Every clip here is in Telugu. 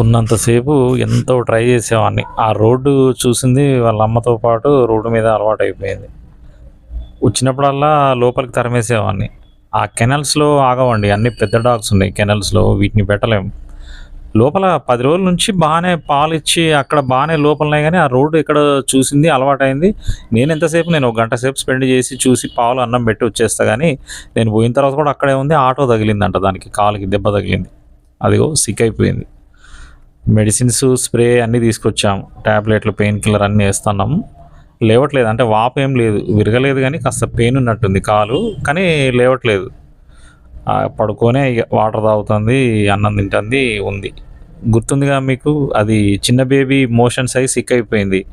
ఉన్నంతసేపు ఎంతో ట్రై చేసేవాడిని ఆ రోడ్డు చూసింది వాళ్ళ అమ్మతో పాటు రోడ్డు మీద అలవాటు అయిపోయింది వచ్చినప్పుడల్లా లోపలికి తరిమేసేవాడిని ఆ కెనల్స్లో ఆగవండి అన్ని పెద్ద డాగ్స్ ఉన్నాయి కెనల్స్లో వీటిని పెట్టలేము లోపల పది రోజుల నుంచి బాగానే పాలు ఇచ్చి అక్కడ బాగానే లోపలనే కానీ ఆ రోడ్డు ఇక్కడ చూసింది అలవాటైంది. నేను ఎంతసేపు నేను ఒక గంట సేపు స్పెండ్ చేసి చూసి పాలు అన్నం పెట్టి వచ్చేస్తా కానీ నేను పోయిన తర్వాత కూడా అక్కడే ఉంది ఆటో తగిలిందంట దానికి కాలుకి దెబ్బ తగిలింది. అదిగో సిక్ అయిపోయింది. మెడిసిన్స్ స్ప్రే అన్నీ తీసుకొచ్చాము ట్యాబ్లెట్లు పెయిన్ కిల్లర్ అన్నీ వేస్తున్నాము లేవట్లేదు. అంటే వాపు ఏం లేదు. విరగలేదు కానీ కాస్త పెయిన్ ఉన్నట్టుంది కాలు కానీ లేవట్లేదు. పడుకోనే పడుకొనే ఇక వాటర్ తాగుతుంది అన్నం తింటుంది ఉంది. గుర్తుందిగా మీకు అది చిన్న బేబీ మోషన్స్ అయి సిక్ అయిపోయింది.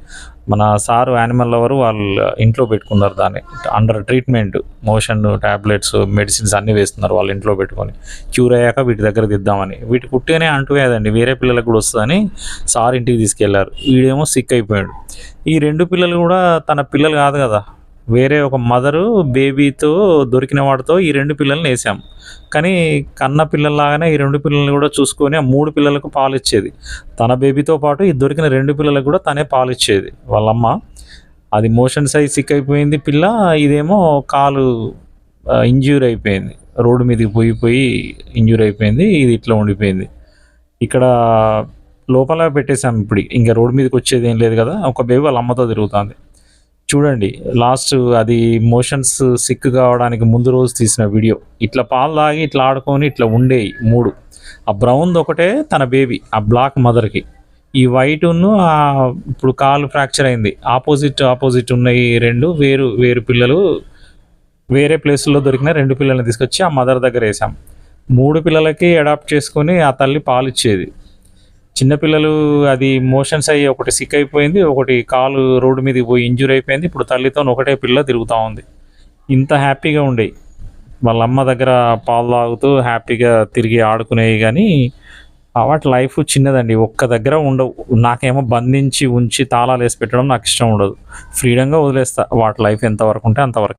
మన సారు యానిమల్ లవర్ వాళ్ళు ఇంట్లో పెట్టుకున్నారు దాన్ని. Under treatment motion tablets medicines అన్నీ వేస్తున్నారు వాళ్ళు ఇంట్లో పెట్టుకొని. క్యూర్ అయ్యాక వీటి దగ్గర దిద్దామని. వీటి పుట్టిగానే అంటువేదండి వేరే పిల్లలకు కూడా వస్తుందని సార్ ఇంటికి తీసుకెళ్ళారు. వీడేమో సిక్ అయిపోయాడు. ఈ రెండు పిల్లలు కూడా తన పిల్లలు కాదు కదా. వేరే ఒక మదరు బేబీతో దొరికిన వాడితో ఈ రెండు పిల్లల్ని వేసాం. కానీ కన్న పిల్లల్లాగానే ఈ రెండు పిల్లల్ని కూడా చూసుకొని ఆ మూడు పిల్లలకు పాలు ఇచ్చేది తన బేబీతో పాటు ఈ దొరికిన రెండు పిల్లలకు కూడా తనే పాలు ఇచ్చేది వాళ్ళమ్మ అది మోషన్ సైజ్ సిక్ అయిపోయింది పిల్ల ఇదేమో కాలు ఇంజ్యూర్ అయిపోయింది. రోడ్డు మీదకి పోయి పోయి ఇంజ్యూర్ అయిపోయింది ఇది ఇట్లా ఉండిపోయింది. ఇక్కడ లోపల పెట్టేశాం ఇప్పుడు. ఇంకా రోడ్డు మీదకి వచ్చేది ఏం లేదు కదా ఒక బేబీ వాళ్ళ అమ్మతో తిరుగుతుంది. చూడండి లాస్ట్ అది మోషన్స్ సిక్ కావడానికి ముందు రోజు తీసిన వీడియో. ఇట్లా పాలు తాగి ఇట్లా ఆడుకొని ఇట్లా ఉండేవి మూడు. ఆ బ్రౌన్ ఒకటే తన బేబీ ఆ బ్లాక్ మదర్కి. ఈ వైట్ ఇప్పుడు కాలు ఫ్రాక్చర్ అయింది. ఆపోజిట్ ఆపోజిట్ ఉన్నాయి రెండు. వేరు వేరు పిల్లలు వేరే ప్లేసుల్లో దొరికిన రెండు పిల్లల్ని తీసుకొచ్చి ఆ మదర్ దగ్గర వేసాం మూడు పిల్లలకి అడాప్ట్ చేసుకొని ఆ తల్లి పాలు ఇచ్చేది. చిన్నపిల్లలు అది మోషన్స్ అయ్యి ఒకటి సిక్ అయిపోయింది ఒకటి కాలు రోడ్డు మీదకి పోయి ఇంజూర్ అయిపోయింది. ఇప్పుడు తల్లితో ఒకటే పిల్ల తిరుగుతూ ఉంది. ఇంత హ్యాపీగా ఉండేవి వాళ్ళ అమ్మ దగ్గర పాలు తాగుతూ హ్యాపీగా తిరిగి ఆడుకునేవి కానీ వాటి లైఫ్ చిన్నదండి. ఒక్క దగ్గర ఉండవు. నాకేమో బంధించి ఉంచి తాళాలు వేసి పెట్టడం నాకు ఇష్టం ఉండదు. ఫ్రీడంగా వదిలేస్తా. వాటి లైఫ్ ఎంతవరకు ఉంటే అంతవరకు.